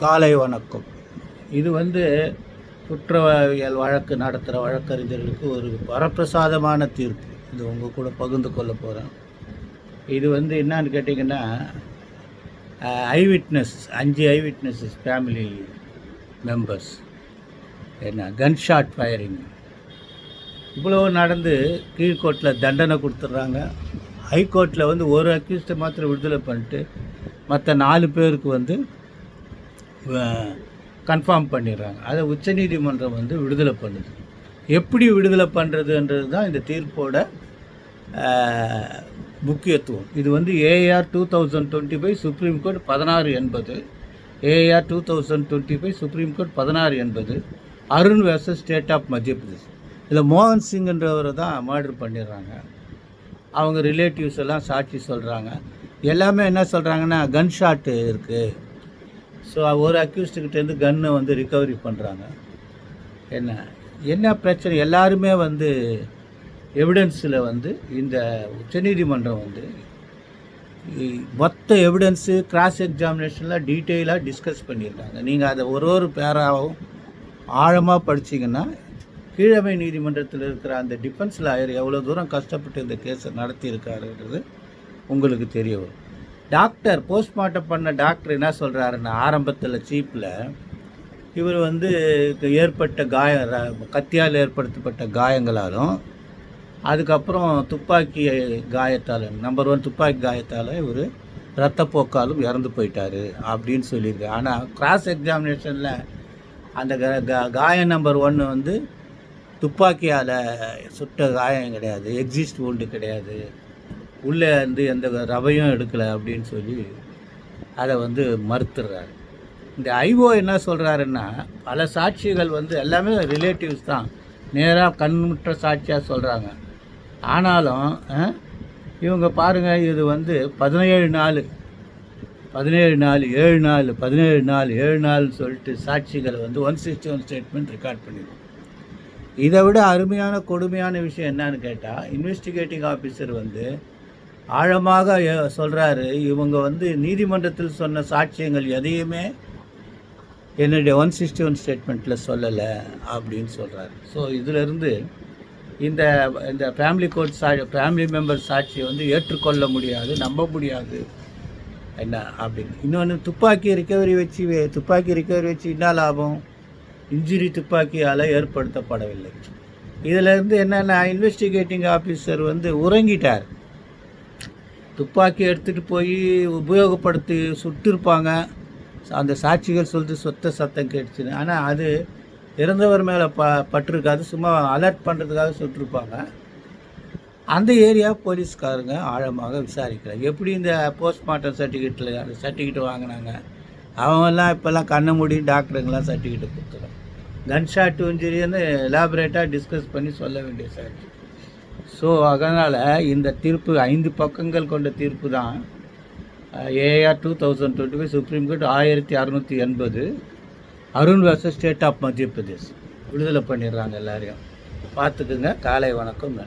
காலை வணக்கம். இது வந்து குற்றவியல் வழக்கு நடத்துகிற வழக்கறிஞர்களுக்கு ஒரு வரப்பிரசாதமான தீர்ப்பு. இது உங்கள் கூட பகிர்ந்து கொள்ள போகிறேன் இது வந்து என்னன்னு கேட்டிங்கன்னா ஐ விட்னஸ் அஞ்சு ஐ விட்னஸஸ் ஃபேமிலி மெம்பர்ஸ் என்ன கன்ஷாட் ஃபயரிங் இவ்வளோ நடந்து கீழ்கோர்ட்டில் தண்டனை கொடுத்துட்றாங்க ஹைகோர்ட்டில் வந்து ஒரு அக்யூஸ்டை மாத்திரம் விடுதலை பண்ணிட்டு மற்ற நாலு பேருக்கு வந்து கன்ஃபார்ம் பண்ணிடுறாங்க. அதை உச்சநீதிமன்றம் வந்து விடுதலை பண்ணுது. எப்படி விடுதலை பண்ணுறதுன்றது தான் இந்த தீர்ப்போட முக்கியத்துவம். இது வந்து AR two thousand twenty five supreme court பதினாறு எண்பது AR two thousand twenty five supreme court பதினாறு எண்பது அருண் வேர்சஸ் ஸ்டேட் ஆஃப் மத்திய பிரதேஷ் இதில் மோகன் சிங்ன்றவரை தான் மர்டர் பண்ணிடுறாங்க. அவங்க ரிலேட்டிவ்ஸ் எல்லாம் சாட்சி சொல்கிறாங்க எல்லாமே என்ன சொல்கிறாங்கன்னா கன் ஷாட்டு இருக்குது ஸோ ஒரு அக்யூஸ்டுக்கிட்டேருந்து கன்னை வந்து ரிக்கவரி பண்ணுறாங்க என்ன? என்ன பிரச்சனை? எல்லாருமே வந்து எவிடன்ஸில் வந்து இந்த உச்சநீதிமன்றம் வந்து மொத்த எவிடன்ஸு கிராஸ் எக்ஸாமினேஷன்லாம் டீட்டெயிலாக டிஸ்கஸ் பண்ணியிருக்காங்க. நீங்கள் அதை ஒரு ஒரு பேராகவும் ஆழமாக படிச்சீங்கன்னா கீழமை நீதிமன்றத்தில் இருக்கிற அந்த டிஃபென்ஸ் லாயர் எவ்வளோ தூரம் கஷ்டப்பட்டு இந்த கேஸை நடத்தியிருக்காருன்றது உங்களுக்கு தெரிய வரும். டாக்டர் போஸ்ட்மார்ட்டம் பண்ண டாக்டர் என்ன சொல்கிறாருன்னா ஆரம்பத்தில் சீப்பில் இவர் வந்து ஏற்பட்ட காயம் ர- கத்தியால் ஏற்படுத்தப்பட்ட காயங்களாலும் அதுக்கப்புறம் துப்பாக்கி காயத்தால் நம்பர் ஒன் துப்பாக்கி காயத்தால் இவர் ரத்தப்போக்காலும் இறந்து போயிட்டார் அப்படின்னு சொல்லியிருக்கு. ஆனால் கிராஸ் எக்ஸாமினேஷனில் அந்த க- க- காயம் நம்பர் ஒன்று வந்து துப்பாக்கியால் சுட்ட காயம் கிடையாது எக்ஸிஸ்ட் wound கிடையாது. உள்ளே வந்து எந்த ரவையும் எடுக்கலை அப்படின்னு சொல்லி அதை வந்து மறுத்துடுறாரு. இந்த ஐஓ என்ன சொல்கிறாருன்னா பல சாட்சிகள் வந்து எல்லாமே ரிலேட்டிவ்ஸ் தான். நேராக கண்முற்ற சாட்சியாக சொல்கிறாங்க ஆனாலும் இவங்க பாருங்கள் இது வந்து பதினேழு நாள். பதினேழு நாள் ஏழு நாள் பதினேழு நாள் ஏழு நாள் சொல்லிட்டு சாட்சிகளை வந்து one sixty one statement record பண்ணிடுவோம். இதை விட அருமையான கொடுமையான விஷயம் என்னன்னு கேட்டால் இன்வெஸ்டிகேட்டிங் ஆஃபீஸர் வந்து ஆழமாக சொல்கிறாரு இவங்க வந்து நீதிமன்றத்தில் சொன்ன சாட்சியங்கள் எதையுமே என்னுடைய ஒன் சிக்ஸ்டி ஒன் ஸ்டேட்மெண்ட்டில் சொல்லலை அப்படின்னு சொல்கிறாரு ஸோ இதிலிருந்து இந்த இந்த ஃபேமிலி கோர்ட் சா ஃபேமிலி மெம்பர் சாட்சியை வந்து ஏற்றுக்கொள்ள முடியாது நம்ப முடியாது. என்ன அப்படின்னு. இன்னொன்று துப்பாக்கி ரிக்கவரி வச்சு வே- துப்பாக்கி ரிக்கவரி வச்சு என்ன லாபம்? இன்ஜுரி துப்பாக்கியால் ஏற்படுத்தப்படவில்லை. இதில் என்னென்னா என்னென்ன இன்வெஸ்டிகேட்டிங் ஆஃபீஸர் வந்து உறங்கிட்டார். துப்பாக்கி எடுத்துகிட்டு போய் உபயோகப்படுத்தி சுட்டிருப்பாங்க. அந்த சாட்சிகள் சொல்லிட்டு சொத்த சத்தம் கேட்டுச்சுன்னு. ஆனால் அது இறந்தவர் மேலே ப பட்டிருக்காது. சும்மா அலர்ட் பண்ணுறதுக்காக சுட்டிருப்பாங்க. அந்த ஏரியா போலீஸ்காரங்க ஆழமாக விசாரிக்கிறாங்க எப்படி இந்த போஸ்ட்மார்ட்டம் சர்டிஃபிகேட்டில் அந்த சர்டிஃபிகேட் வாங்கினாங்க? அவங்கெல்லாம் இப்போல்லாம் கண்ணை மூடி டாக்டருங்கெல்லாம் சர்டிஃபிகேட் கொடுத்துறோம் கன் ஷாட் இன்ஜுரின்னு எலாபரேட்டாக டிஸ்கஸ் பண்ணி சொல்ல வேண்டிய சாட்சி ஸோ அதனால் இந்த தீர்ப்பு ஐந்து பக்கங்கள் கொண்ட தீர்ப்பு தான். AR two thousand twenty five supreme court ஆயிரத்தி அறநூற்றி எண்பது. அருண் வர்சஸ் ஸ்டேட் ஆஃப் மத்திய பிரதேஷ் விடுதலை பண்ணிடுறாங்க எல்லாரையும். பார்த்துக்குங்க. காலை வணக்கம். நன்றி.